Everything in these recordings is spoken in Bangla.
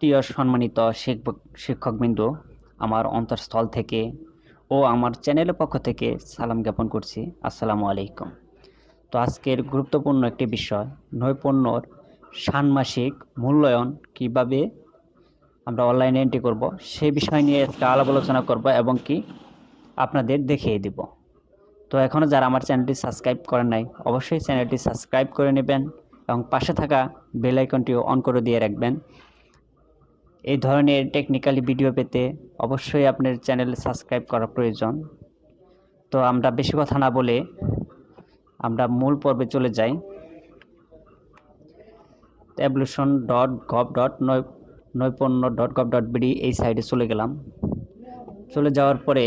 প্রিয় সম্মানিত শিক্ষক শিক্ষকবৃন্দ, আমার অন্তরস্থল থেকে ও আমার চ্যানেলের পক্ষ থেকে সালাম জ্ঞাপন করছি। আসসালামু আলাইকুম। তো আজকের গুরুত্বপূর্ণ একটি বিষয়, নৈপুণ্যর ষান্মাসিক মূল্যায়ন কীভাবে আমরা অনলাইনে এন্ট্রি করব সেই বিষয় নিয়ে একটা আলাপ আলোচনা করব এবং কি আপনাদের দেখিয়ে দিব। তো এখনও যারা আমার চ্যানেলটি সাবস্ক্রাইব করেন নাই, অবশ্যই চ্যানেলটি সাবস্ক্রাইব করে নেবেন এবং পাশে থাকা বেল আইকনটিও অন করে দিয়ে রাখবেন। এই ধরনের টেকনিক্যালি ভিডিও পেতে অবশ্যই আপনার চ্যানেল সাবস্ক্রাইব করা প্রয়োজন। তো আমরা বেশি কথা না বলে আমরা মূল পর্বে চলে যাই। অ্যাবলিউশন ডট গভ ডট নৈপুণ্য ডট গভ ডট বিডি এই সাইডে চলে গেলাম। চলে যাওয়ার পরে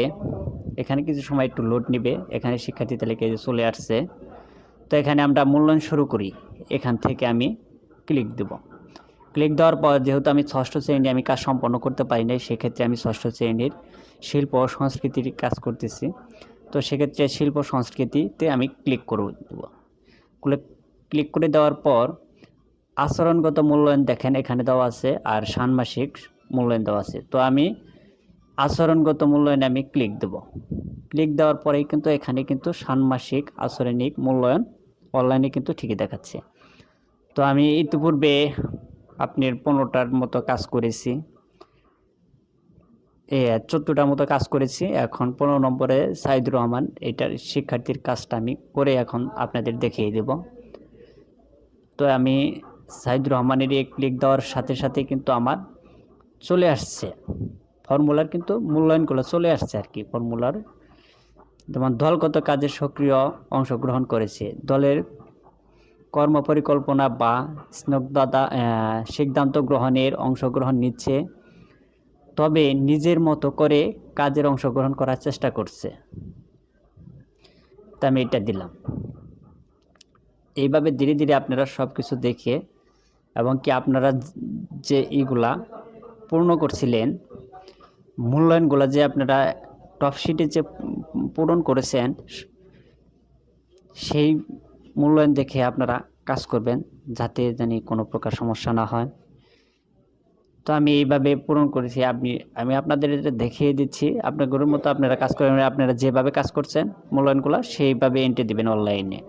এখানে কিছু সময় একটু লোড নিবে। এখানে শিক্ষার্থী তালিকা চলে আসছে। তো এখানে আমরা মূল্যায়ন শুরু করি। এখান থেকে আমি ক্লিক দেব। ক্লিক দেওয়ার পর যেহেতু আমি ষষ্ঠ শ্রেণি, আমি কাজ সম্পন্ন করতে পারি নাই, সেক্ষেত্রে আমি ষষ্ঠ শ্রেণির শিল্প সংস্কৃতির কাজ করতেছি। তো সেক্ষেত্রে শিল্প সংস্কৃতিতে আমি ক্লিক করে দেবো ক্লিক করে দেওয়ার পর আচরণগত মূল্যায়ন দেখেন, এখানে দেওয়া আছে আর ষান্মাসিক মূল্যায়ন দেওয়া আছে। তো আমি আচরণগত মূল্যায়নে আমি ক্লিক দেব। ক্লিক দেওয়ার পরেই কিন্তু এখানে কিন্তু ষান্মাসিক আচরণিক মূল্যায়ন অনলাইনে কিন্তু ঠিকই দেখাচ্ছে। তো আমি ইতিপূর্বে আপনার পনেরোটার মতো কাজ করেছি। এ, চোদ্দোটার মতো কাজ করেছি। এখন পনেরো নম্বরে সাইদুর রহমান, এটার শিক্ষার্থীর কাজটা আমি করে এখন আপনাদের দেখিয়ে দেব। তো আমি সাইদুর রহমানের এক ক্লিক দেওয়ার সাথে সাথে কিন্তু আমার চলে আসছে। ফর্মুলার কিন্তু মূল্যায়নগুলো চলে আসছে আর কি, ফর্মুলার। যেমন দলগত কাজে সক্রিয় অংশগ্রহণ করেছে। দলের কর্মপরিকল্পনা বা স্নগ্ধতা সিদ্ধান্ত গ্রহণের অংশগ্রহণ নিচ্ছে, তবে নিজের মতো করে কাজের অংশগ্রহণ করার চেষ্টা করছে। তা আমি এটা দিলাম। এইভাবে ধীরে ধীরে আপনারা সব কিছু দেখে এবং কি আপনারা যে ইগুলা পূর্ণ করছিলেন, মূল্যায়নগুলো যে আপনারা টপশিটে যে পূরণ করেছেন, সেই মূল্যায়ন দেখে আপনারা কাজ করবেন যাতে জানি কোনো প্রকার সমস্যা না হয়। তো আমি এইভাবে পূরণ করেছি। আপনি, আমি আপনাদের এটা দেখিয়ে দিচ্ছি। আপনার গরুর মতো আপনারা কাজ করেন, আপনারা যেভাবে কাজ করছেন মূল্যায়নগুলো সেইভাবে এন্ট্রি দিবেন অনলাইনে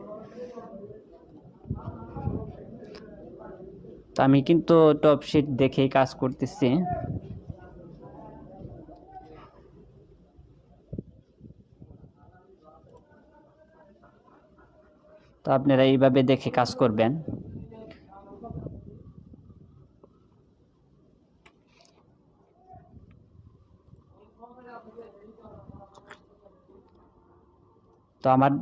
তো আমি কিন্তু টপশিট দেখেই কাজ করতেছি। তো আপনারা এইভাবে দেখে কাজ করবেন। তো আমার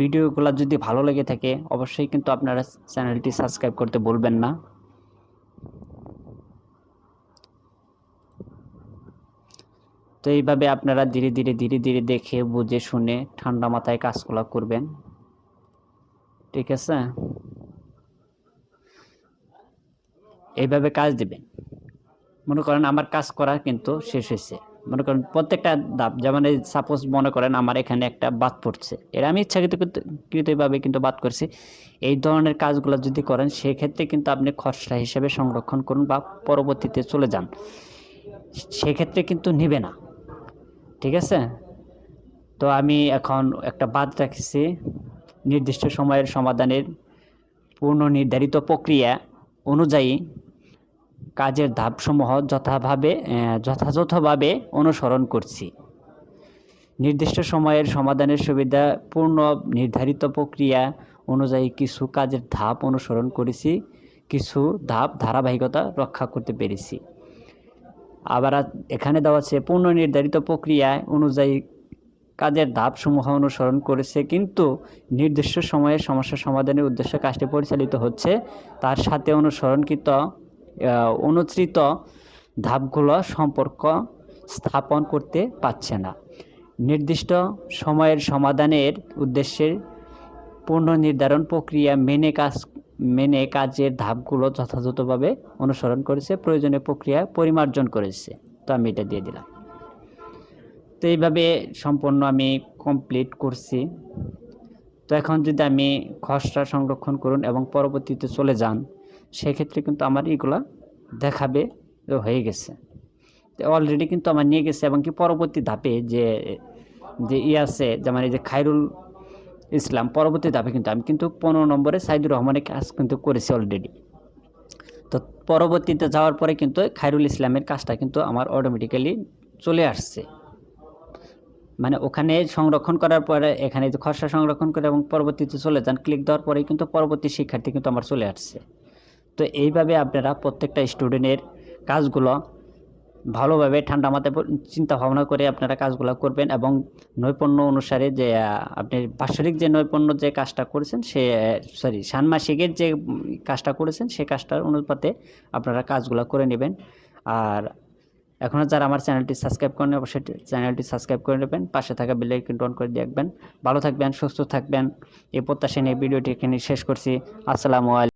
ভিডিওগুলো যদি ভালো লেগে থাকে, অবশ্যই কিন্তু আপনারা চ্যানেলটি সাবস্ক্রাইব করতে বলবেন না। তো এইভাবে আপনারা ধীরে ধীরে ধীরে ধীরে দেখে, বুঝে, শুনে ঠান্ডা মাথায় কাজগুলো করবেন। ঠিক আছে? এইভাবে কাজ দিবেন। মনে করেন আমার কাজ করা কিন্তু শেষ হয়েছে। মনে করেন প্রত্যেকটা ধাপ, যেমন এই সাপোজ মনে করেন আমার এখানে একটা বাদ পড়ছে। এর আমি ইচ্ছাকৃত কৃতভাবে কিন্তু বাদ করছি। এই ধরনের কাজগুলো যদি করেন, সেক্ষেত্রে কিন্তু আপনি খসড়া হিসেবে সংরক্ষণ করুন বা পরবর্তীতে চলে যান। সেক্ষেত্রে কিন্তু নেবে না। ঠিক আছে? তো আমি এখন একটা বাদ রাখছি। নির্দিষ্ট সময়ের সমাধানের পূর্ণ নির্ধারিত প্রক্রিয়া অনুযায়ী কাজের ধাপসমূহ যথাভাবে যথাযথভাবে অনুসরণ করছি। নির্দিষ্ট সময়ের সমাধানের সুবিধা পূর্ণ নির্ধারিত প্রক্রিয়া অনুযায়ী কিছু কাজের ধাপ অনুসরণ করেছি, কিছু ধাপ ধারাবাহিকতা রক্ষা করতে পেরেছি। আবার এখানে দেওয়া আছে পূর্ণ নির্ধারিত প্রক্রিয়া অনুযায়ী কাজের ধাপসমূহ অনুসরণ করেছে, কিন্তু নির্দিষ্ট সময়ে সমস্যা সমাধানের উদ্দেশ্যে কাজটি পরিচালিত হচ্ছে। তার সাথে অনুসরণকৃত অনুসৃত ধাপগুলো সম্পর্ক স্থাপন করতে পারছে না। নির্দিষ্ট সময়ের সমাধানের উদ্দেশ্যে পূর্ণ নির্ধারণ প্রক্রিয়া মেনে কাজ, মেনে কাজের ধাপগুলো যথাযথভাবে অনুসরণ করেছে, প্রয়োজনীয় প্রক্রিয়া পরিমার্জন করেছে। তো আমি এটা দিয়ে দিলাম। তো এইভাবে সম্পূর্ণ আমি কমপ্লিট করছি। তো এখন যদি আমি খসড়া সংরক্ষণ করুন এবং পরবর্তীতে চলে যান, সেক্ষেত্রে কিন্তু আমার এগুলা দেখাবে হয়ে গেছে। তো অলরেডি কিন্তু আমার নিয়ে গেছে এবং কি পরবর্তী ধাপে যে যে ই আছে, যেমন এই যে খায়রুল ইসলাম, পরবর্তী ধাপে কিন্তু আমি কিন্তু পনেরো নম্বরে সাইদুর রহমানের কাজ কিন্তু করেছি অলরেডি তো পরবর্তীতে যাওয়ার পরে কিন্তু খায়রুল ইসলামের কাজটা কিন্তু আমার অটোমেটিক্যালি চলে আসছে। মানে ওখানে সংরক্ষণ করার পরে এখানে যে খসড়া সংরক্ষণ করে এবং পরবর্তীতে চলে যান ক্লিক দেওয়ার পরেই কিন্তু পরবর্তী শিক্ষার্থী কিন্তু আমার চলে আসছে। তো এইভাবে আপনারা প্রত্যেকটা স্টুডেন্টের কাজগুলো ভালোভাবে ঠান্ডা মাথায় চিন্তা ভাবনা করে আপনারা কাজগুলো করবেন এবং নৈপুণ্য অনুসারে যে আপনি বাৎসরিক যে নৈপুণ্য যে কাজটা করেছেন, সে সরি ষান্মাসিকের যে কাজটা করেছেন, সে কাজটার অনুপাতে আপনারা কাজগুলো করে নেবেন। আর এখনও যারা আমার চ্যানেলটি সাবস্ক্রাইব করেন অবশ্যই চ্যানেলটি সাবস্ক্রাইব করে নেবেন। পাশে থাকা বেল আইকনটি অন করে দেখবেন ভালো থাকবেন, সুস্থ থাকবেন। এই প্রত্যাশা নিয়ে ভিডিওটি এখানে শেষ করছি। আসসালামু আলাইকুম।